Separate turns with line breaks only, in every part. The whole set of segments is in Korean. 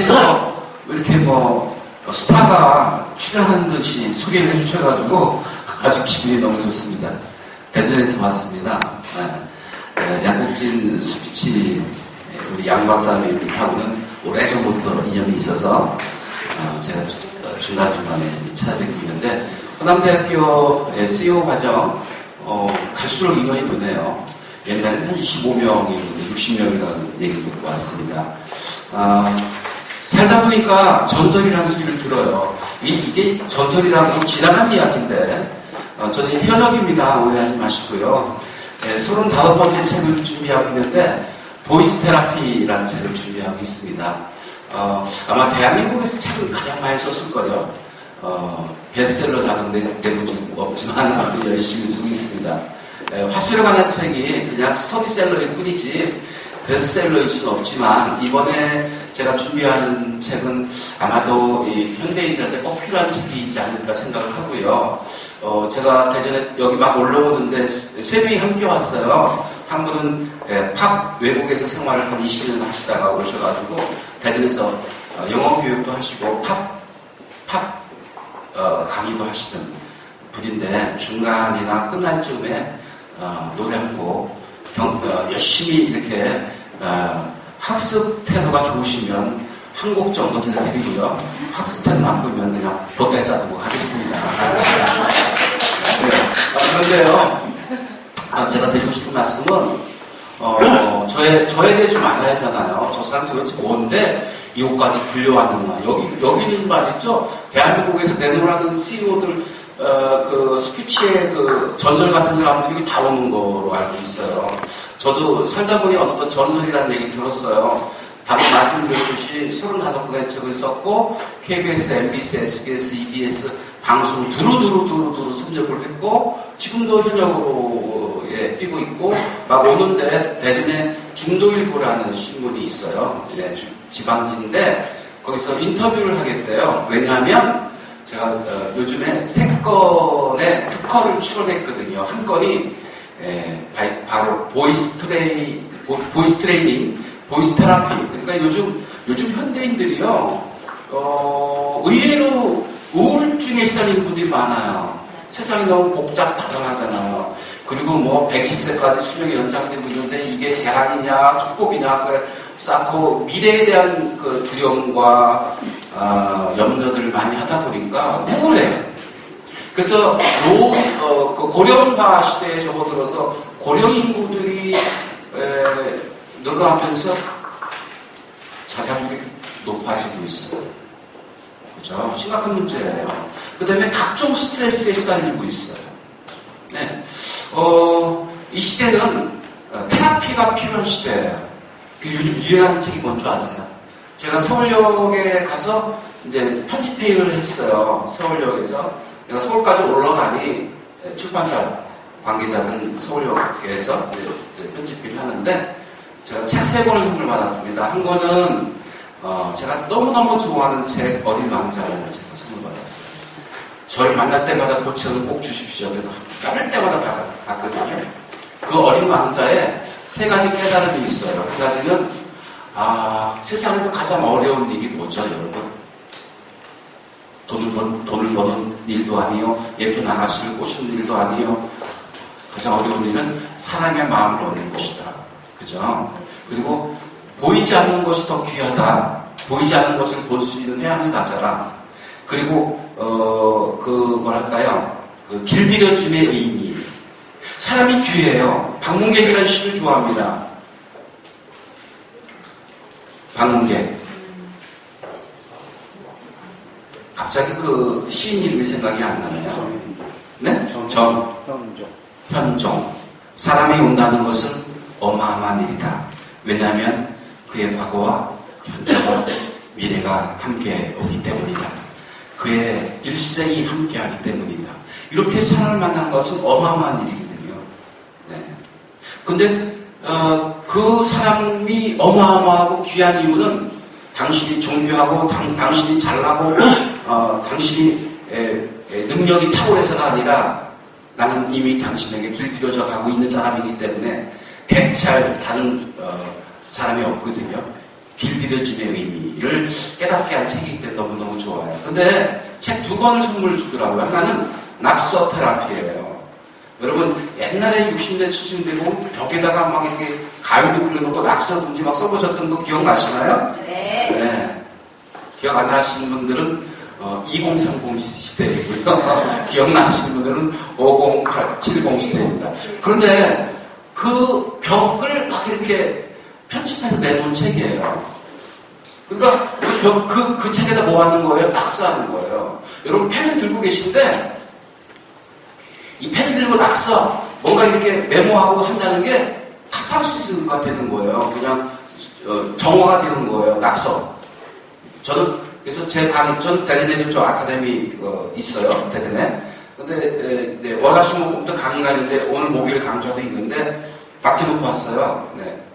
무대에서 이렇게 뭐, 스타가 출연한 듯이 소개를 해주셔가지고 아주 기분이 너무 좋습니다. 대전에서 왔습니다. 네, 네, 양국진 스피치 우리 양 박사님하고는 오래전부터 인연이 있어서 어, 제가 중간중간에 찾아뵙고 있는데 호남대학교 CEO 과정 어, 갈수록 인원이 느네요. 옛날에는 한 25명이었는데 60명이라는 얘기 듣고 왔습니다. 아, 살다 보니까 전설이라는 소리를 들어요. 이, 게 전설이라고 지나간 이야기인데 어, 저는 현역입니다. 오해하지 마시고요. 네, 35번째 책을 준비하고 있는데 보이스 테라피라는 책을 준비하고 있습니다. 어, 아마 대한민국에서 책을 가장 많이 썼을 거예요. 어, 베스트셀러 작은 내본 적이 없지만 아무도 열심히 쓰고 있습니다. 에, 화수에 관한 책이 그냥 스터디셀러일 뿐이지 베스트셀러일 수는 없지만 이번에 제가 준비하는 책은 아마도 이 현대인들한테 꼭 필요한 책이지 않을까 생각을 하고요. 어, 제가 대전에서 여기 막 올라오는데 세 명이 함께 왔어요. 한 분은 예, 팝 외국에서 생활을 한 20년 하시다가 오셔가지고 대전에서 어, 영어 교육도 하시고 팝, 팝 어, 강의도 하시던 분인데 중간이나 끝날 즈음에 어, 노래 한 곡 어, 열심히 이렇게 어, 학습 태도가 좋으시면 한 곡 정도 들려드리고요. 학습 태도 나쁘면 그냥 보따리 싸두고 가겠습니다. 네. 아, 그런데요, 아, 제가 드리고 싶은 말씀은 어, 저에, 저에 대해 좀 알아야 하잖아요. 저 사람 도대체 뭔데 이곳까지 불려왔느냐. 여기, 여기는 말이죠. 대한민국에서 내놓으라는 CEO들, 어, 그, 스피치의 그 전설 같은 사람들이 다 오는 거로 알고 있어요. 저도 살다 보니 어떤 전설이라는 얘기 들었어요. 방금 말씀드렸듯이 35권의 책을 썼고, KBS, MBC, SBS, EBS 방송 두루두루 두루두루 섭렵을 했고, 지금도 현역으로 예, 뛰고 있고, 막 오는데 대전에 중도일보라는 신문이 있어요. 예, 주- 지방지인데, 거기서 인터뷰를 하겠대요. 왜냐하면, 제가 어, 요즘에 세 건의 특허를 출원했거든요. 한 건이 에, 바이- 바로 보이스 트레이 보, 보이스 트레이닝, 보이스 테라피. 그러니까 요즘 요즘 현대인들이요 어, 의외로 우울증에 시달리는 분들이 많아요. 세상이 너무 복잡하다하잖아요. 그리고 뭐 120세까지 수명이 연장되고 있는데 이게 재앙이냐 축복이냐 그래 쌓고 미래에 대한 그 두려움과 아, 염려들을 많이 하다 보니까 우울해요. 그래서 노, 어, 그 고령화 시대에 접어들어서 고령 인구들이 에, 늘어나면서 자살률이 높아지고 있어요. 그죠? 심각한 문제예요. 그 다음에 각종 스트레스에 시달리고 있어요. 네. 어, 이 시대는 어, 테라피가 필요한 시대예요. 그 요즘 유행하는 책이 뭔지 아세요? 제가 서울역에 가서 이제 편집회의를 했어요. 서울역에서. 내가 서울까지 올라가니 출판사 관계자들 서울역에서 편집회의를 하는데 제가 책 세 권을 선물 받았습니다. 한 권은 어, 제가 너무너무 좋아하는 책 어린 왕자를 제가 선물 받았어요. 저를 만날 때마다 그 책을 꼭 주십시오. 그래서 만날 때마다 받- 받거든요. 그 어린 왕자에 세 가지 깨달음이 있어요. 한 가지는 아 세상에서 가장 어려운 일이 뭐죠, 여러분? 돈을 번 돈을 버는 일도 아니요, 예쁜 아가씨를 꼬시는 일도 아니요. 가장 어려운 일은 사람의 마음을 얻는 것이다. 그죠? 그리고 보이지 않는 것이 더 귀하다. 보이지 않는 것을 볼 수 있는 해안을 가져라. 그리고 어, 그 뭐랄까요? 그 길비려줌의 의미. 사람이 귀해요. 방문객이라는 시를 좋아합니다. 방문객. 갑자기 그 시인 이름이 생각이 안 나네요. 네? 정.
현종.
현종. 사람이 온다는 것은 어마어마한 일이다. 왜냐하면 그의 과거와 현재와 미래가 함께 오기 때문이다. 그의 일생이 함께하기 때문이다. 이렇게 사람을 만난 것은 어마어마한 일이거든요. 네. 근데 어, 그 사람이 어마어마하고 귀한 이유는 당신이 존귀하고 당, 당신이 잘나고 어, 당신이 에, 에, 능력이 탁월해서가 아니라 나는 이미 당신에게 길들여져 가고 있는 사람이기 때문에 대체할 다른 어, 사람이 없거든요. 길들여짐의 의미를 깨닫게 한 책이기 때문에 너무너무 좋아요. 근데 책 두 권을 선물 주더라고요. 하나는 낙서 테라피예요. 여러분 옛날에 60년 70년대 보면 벽에다가 막 이렇게 가위도 그려놓고 낙서 문제 막 써보셨던 거 기억나시나요?
네.
네. 기억 안 나시는 분들은 어, 2030 시대이고요. 기억나시는 분들은 50, 70 시대입니다. 그런데 그 벽을 막 이렇게 편집해서 내놓은 책이에요. 그러니까 그, 벽, 그, 그 책에다 뭐 하는 거예요? 낙서하는 거예요. 여러분 펜을 들고 계신데 이 펜을 들고 낙서 뭔가 이렇게 메모하고 한다는 게 카타르시스가 되는 거예요. 그냥 어, 정화가 되는 거예요. 낙서. 저는 그래서 제 강의 전 대전에도 저 아카데미 어, 있어요 대전에. 근데 에, 네, 월화수목부터 강의가 있는데 오늘 목요일 강좌도 있는데 맡겨놓고 왔어요. 네.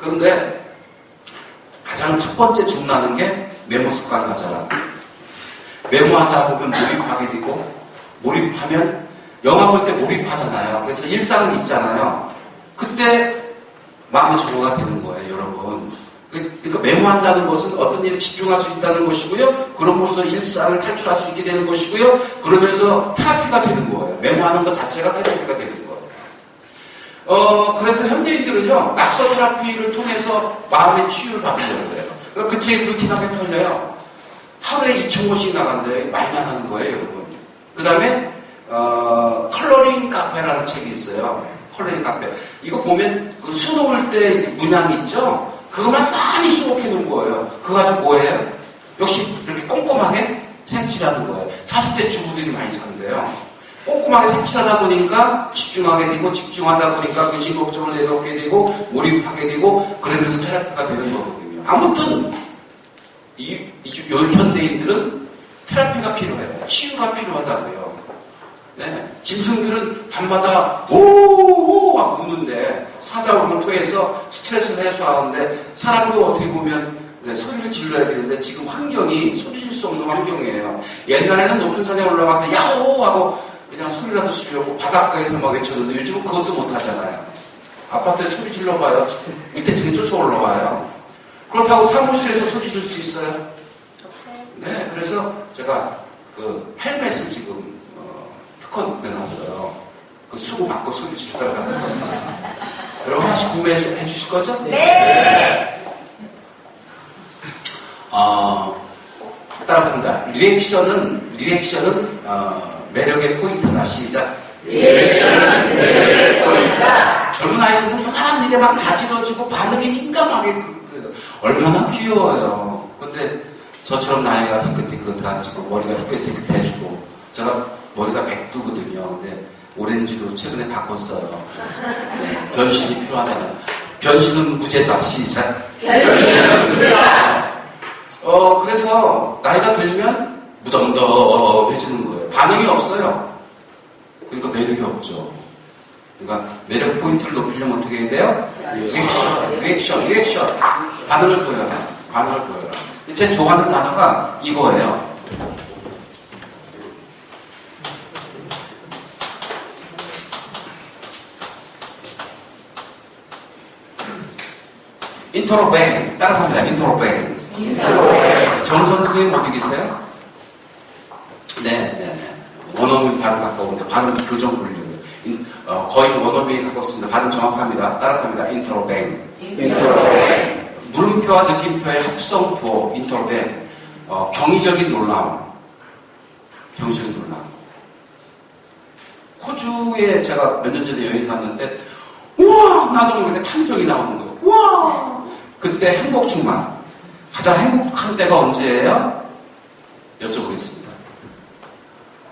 그런데 가장 첫 번째 중요한 게 메모 습관 가져라. 메모하다 보면 몰입하게 되고 몰입하면 영화 볼 때 몰입하잖아요. 그래서 일상을 잊잖아요. 그때 마음의 정화가 되는 거예요, 여러분. 그러니까 메모한다는 것은 어떤 일에 집중할 수 있다는 것이고요. 그럼으로써 일상을 탈출할 수 있게 되는 것이고요. 그러면서 테라피가 되는 거예요. 메모하는 것 자체가 테라피가 되는 거예요. 어, 그래서 현대인들은요, 낙서 테라피를 통해서 마음의 치유를 받는 거예요. 그러니까 그 책이 루틴하게 팔려요. 하루에 2,000권씩 나간대. 많이 나가는 거예요, 여러분. 그 다음에, 어, 컬러링 카페라는 책이 있어요. 컬러링 카페. 이거 보면 그 수놓을 때 문양이 있죠? 그것만 많이 수록해 놓은 거예요. 그거 가지고 뭐예요? 역시 이렇게 꼼꼼하게 색칠하는 거예요. 40대 주부들이 많이 산대요. 꼼꼼하게 색칠하다 보니까 집중하게 되고 집중하다 보니까 근심 걱정을 내놓게 되고 몰입하게 되고 그러면서 테라피가 되는 거거든요. 아무튼 이, 이, 요 현대인들은 테라피가 필요해요. 치유가 필요하다고요. 네. 짐승들은 밤마다 오오 하고 우는데 사자왕을 통해서 스트레스를 해소하는데 사람도 어떻게 보면 네, 소리를 질러야 되는데 지금 환경이 소리 질 수 없는 환경이에요. 옛날에는 높은 산에 올라가서 야호 하고 그냥 소리라도 지르고 바닷가에서 막 외쳤는데 요즘은 그것도 못 하잖아요. 아파트에 소리 질러봐요. 밑에 층에 쫓아 올라와요. 그렇다고 사무실에서 소리 질 수 있어요? 네, 그래서 제가 그 헬멧을 지금 어, 특허 내놨어요. 그 수고 받고 소리 질러라고. 여러분 하나씩 구매해 주- 주실 거죠?
네.
어, 따라갑니다. 리액션은 리액션은 어, 매력의 포인트다. 시작.
리액션은 매력의 포인트다.
젊은 아이들은 요만한 일에 막 자지러지고 반응이 민감하게 그- 그- 얼마나 귀여워요. 근데 저처럼 나이가 희끗희끗해지고 머리가 희끗희끗해지고 제가 머리가 백두거든요. 근데 오렌지로 최근에 바꿨어요. 네, 변신이 필요하잖아요. 변신은 무죄다. 시작.
변신은 무죄다.
어, 그래서 나이가 들면 무덤덤해지는 거예요. 반응이 없어요. 그러니까 매력이 없죠. 그러니까 매력 포인트를 높이려면 어떻게 해야 돼요? 리액션, 리액션, 리액션. 반응을 보여라. 반응을 보여라. 제 좋아하는 단어가 이거예요. 인트로뱅. 따라갑니다. 인트로뱅. 정 선생님 어디 계세요? 네. 원어민 발음 가까운데 발음 교정. 인- 어, 거의 원어민이 가깝습니다. 발음 정확합니다. 따라서 합니다. 인터로뱅. 물음표와 느낌표의 합성 부호 인터로뱅. 어, 경이적인 놀라움. 경이적인 놀라움. 호주에 제가 몇 년 전에 여행 갔는데 우와 나도 모르게 탄성이 나오는 거예요. 우와 그때 행복 충만. 가장 행복한 때가 언제예요? 여쭤보겠습니다.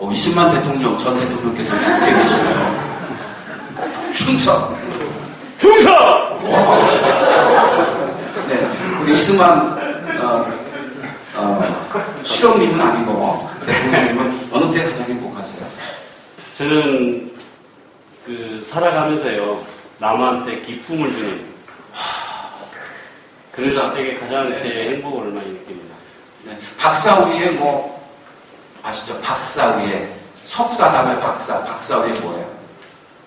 어, 이승만 대통령, 전 대통령께서 함께 계시네요. 충성!
충성!
네, 우리 이승만, 어, 어, 실험님은 아니고, 대통령님은 어느 때 가장 행복하세요?
저는 그 살아가면서요 남한테 기쁨을 주는 그런 때에 가장 제 행복을 많이 느낍니다.
네, 박사 위에 뭐, 아시죠? 박사 위에, 석사 다음에 박사, 박사 위에 뭐예요?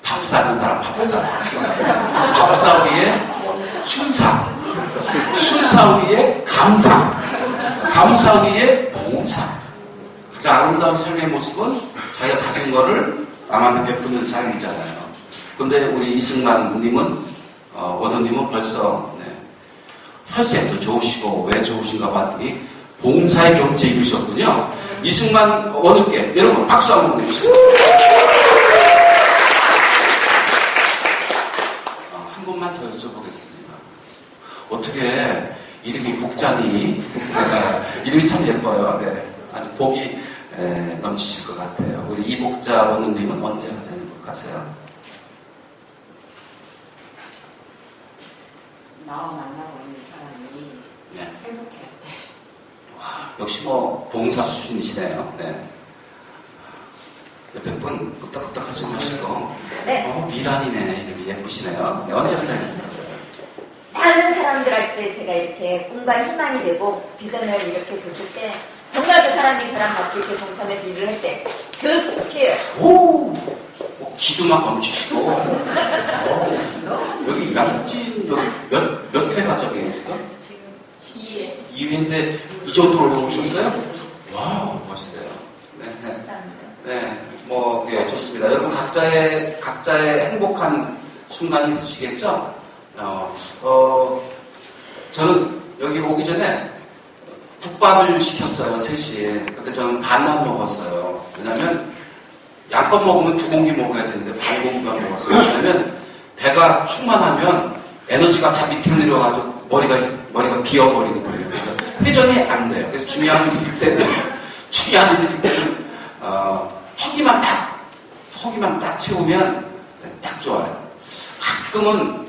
밥 사는 사람, 밥사. 밥사 위에 순사. 순사 위에 감사. 감사 위에 봉사. 가장 아름다운 삶의 모습은 자기가 가진 거를 남한테 베푸는 삶이잖아요. 근데 우리 이승만님은, 어, 원우님은 벌써, 네, 혈색도 좋으시고, 왜 좋으신가 봤더니, 봉사의 경제 이루셨군요. 이승만 원우께, 여러분, 박수 한번 보내주시죠. 어, 한 번만 더 여쭤보겠습니다. 어떻게 이름이 국자니? 이름이 참 예뻐요. 네. 아주 복이 에, 넘치실 것 같아요. 우리 이복자 원우님은 언제 가장 행복하세요?
나와 만나고 있는 사람이
네.
행복할 때
역시 뭐 봉사 수준이시네요. 네. 옆에 분 끄떡끄떡 하지 마시고
네.
어, 미란이네 이름이 예쁘시네요. 네, 언제 가장 행복하세요?
많은 사람들한테 제가 이렇게 꿈과 희망이 되고 비전을 이렇게 줬을 때 정말 그 사람이 저랑 같이 이렇게 동참해서 일을 할 때그
오! 뭐 기도 막 넘치시고 어, 여기 양진 여기 몇, 몇 회가 저기 지금?
지금 2회
2회인데 이 정도로 오셨어요? 와 멋있어요. 네, 네.
감사합니다.
네, 뭐, 예, 좋습니다. 여러분 각자의, 각자의 행복한 순간이 있으시겠죠? 어, 어, 저는 여기 오기 전에 국밥을 시켰어요, 3시에. 근데 저는 반만 먹었어요. 왜냐면, 양껏 먹으면 두 공기 먹어야 되는데 반 공기만 먹었어요. 왜냐면, 배가 충만하면 에너지가 다 밑으로 내려가지고 머리가, 머리가 비어버리거든요. 회전이 안 돼요. 그래서 중요한 일 있을 때는, 중요한 일 있을 때는, 어, 허기만 딱, 허기만 딱 채우면 딱 좋아요. 가끔은,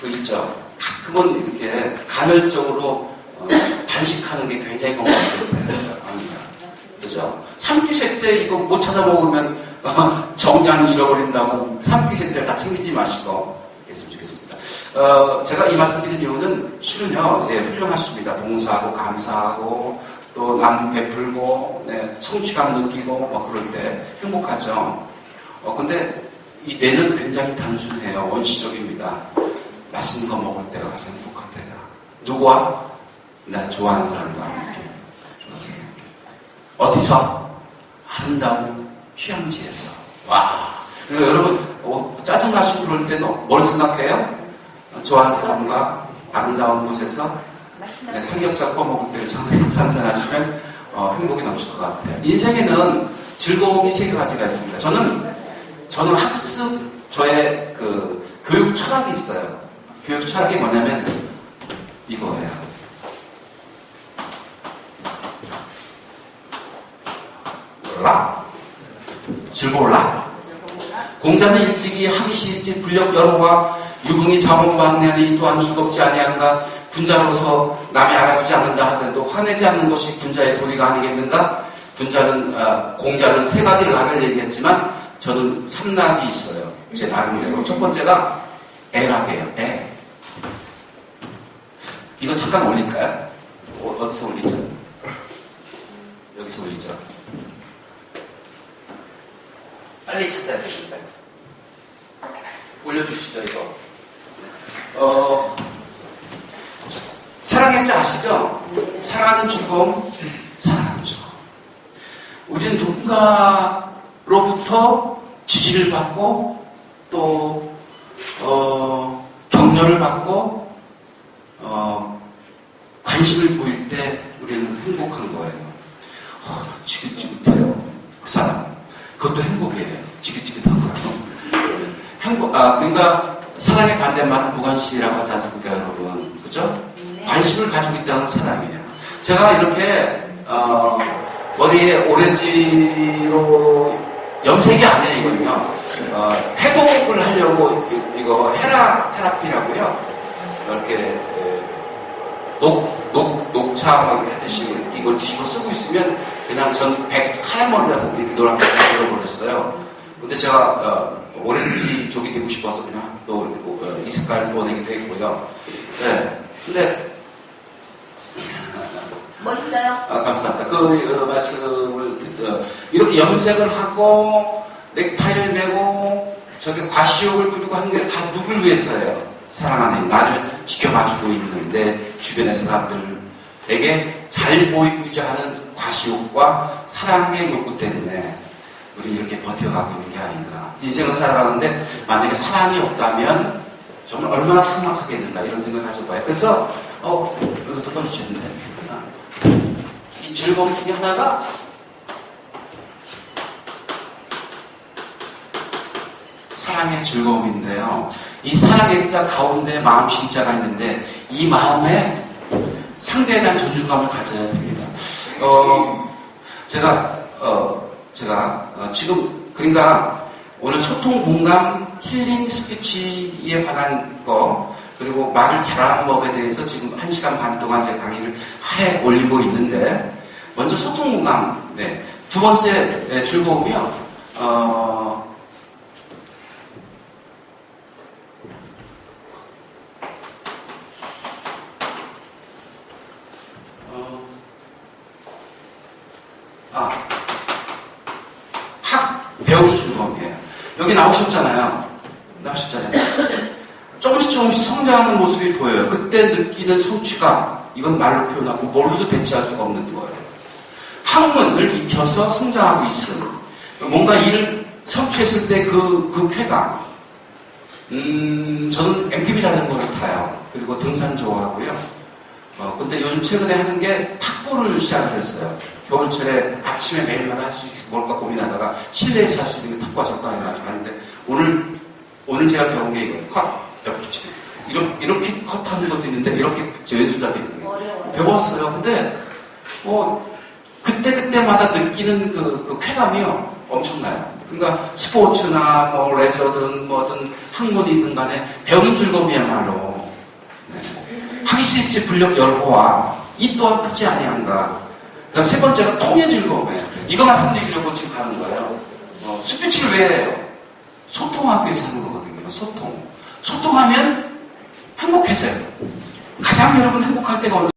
그 있죠. 가끔은 이렇게 간헐적으로 어, 단식하는 게 굉장히 아닙니다. 그죠? 삼키세 때 이거 못 찾아 먹으면 어, 정량 잃어버린다고 삼키세 때다 챙기지 마시고 했으면 좋겠습니다. 어, 제가 이 말씀 드린 이유는 실은요, 예, 훌륭하십니다. 봉사하고 감사하고 또 남 베풀고 네, 성취감 느끼고 뭐 그럴 때 행복하죠. 어, 근데 이 뇌는 굉장히 단순해요. 원시적입니다. 맛있는 거 먹을 때가 가장 행복할 때다. 누구와? 나. 좋아하는 사람과 함께. 어디서? 아름다운 휴양지에서. 와. 그러니까 여러분, 어, 짜증나시고 그럴 때는 뭘 생각해요? 어, 좋아하는 사람과 아름다운 곳에서 네, 삼겹살 꺼먹을 때를 상상, 상상하시면 어, 행복이 넘칠 것 같아요. 인생에는 즐거움이 세 가지가 있습니다. 저는 저는 학습 저의 그 교육 철학이 있어요. 교육 철학이 뭐냐면 이거예요. 몰라? 즐거울라? 공자는 일찍이 하기 싫지 불력 여로와 유흥이 자원방면이 또한 즐겁지 아니한가? 군자로서 남이 알아주지 않는다 하더라도 화내지 않는 것이 군자의 도리가 아니겠는가? 군자는 아, 공자는 세 가지 락을 얘기했지만 저는 삼락이 있어요. 제 나름대로. 첫 번째가 애락이에요. 애. 이거 잠깐 올릴까요? 어, 어디서 올리죠? 여기서 올리죠 빨리 찾아야 됩니다. 올려주시죠, 이거. 어, 사랑의 자 아시죠? 사랑하는 즐거움, 사랑하는 즐거움. 우리는 누군가로부터 지지를 받고, 또, 어, 격려를 받고, 어, 관심을 보일 때 우리는 행복한 거예요. 어, 지긋지긋해요. 그 사람. 그것도 행복이에요. 지긋지긋한 것도. 행복, 아, 그러니까 사랑의 반대말은 무관심이라고 하지 않습니까, 여러분? 그죠?
네.
관심을 가지고 있다는 사랑이에요. 제가 이렇게, 어, 머리에 오렌지로 염색이 아니에요, 이거는요. 어, 해독을 하려고 이- 이거 헤라 테라피라고요. 이렇게, 에, 녹, 녹, 녹차 막 하듯이 이걸 뒤집어 쓰고 있으면 그냥 전 백 하얀 머리라서 이렇게 노랗게 들어버렸어요. 근데 제가 어, 오렌지 쪽이 되고 싶어서 그냥 또 이 색깔 원액이 되고요. 네. 근데
멋있어요.
아, 감사합니다. 그 어, 말씀을 듣- 어, 이렇게 염색을 하고 넥타이를 메고 저게 과시욕을 부리고 하는 게 다 누굴 위해서예요? 사랑하는 나를 지켜봐주고 있는 내 주변의 사람들에게 잘 보이고자 하는 과시욕과 사랑의 욕구 때문에 우리 이렇게 버텨가고 있는 게 아닌가. 인생을 살아가는데 만약에 사랑이 없다면 정말 얼마나 삭막하겠는가 이런 생각을 가져봐요. 그래서 어 덮어주시면 됩니다. 이 즐거움 중에 하나가 사랑의 즐거움인데요. 이 사랑의 자 가운데 마음 심자가 있는데 이 마음에 상대에 대한 존중감을 가져야 됩니다. 어, 제가 어, 제가 어, 지금 그러니까 오늘 소통 공감 힐링 스피치에 관한 거 그리고 말을 잘하는 법에 대해서 지금 한 시간 반 동안 제 강의를 해 올리고 있는데 먼저 소통 공감 네. 두 번째 예, 즐거움이요. 어, 어, 아, 학 배우는 즐거움이에요. 여기 나오셨잖아요. 나오셨잖아요. 조금씩 조금씩 성장하는 모습이 보여요. 그때 느끼는 성취감, 이건 말로 표현하고 뭘로도 대체할 수가 없는 거예요. 학문을 익혀서 성장하고 있음. 뭔가 일을 성취했을 때 그, 그 쾌감. 음, 저는 MTB 자전거를 타요. 그리고 등산 좋아하고요. 어, 근데 요즘 최근에 하는 게 탁구를 시작했어요. 겨울철에 아침에 매일마다 할 수 있을지 뭘까 고민하다가 실내에서 할 수 있는 게 탁구와 적당히 해가지고 하는데 오늘, 오늘 제가 배운 게 이거예요. 컷! 이렇게, 이렇게 컷하는 것도 있는데 이렇게 제 왼손잡이 있는 거.
어려워요.
배웠어요. 근데 뭐 그때그때마다 느끼는 그, 그 쾌감이요. 엄청나요. 그러니까 스포츠나 뭐 레저든 뭐든 학문이든 간에 배우는 즐거움이야말로 네. 하기 싫지 불력 열호와 이 또한 크지 아니한가. 그다음 세 번째가 통의 즐거움이에요. 이거 말씀드리려고 지금 가는 거예요. 어, 스피치를 왜 해요? 소통하기 위해서 하는 거거든요. 소통. 소통하면 행복해져요. 가장 여러분 행복할 때가 언제?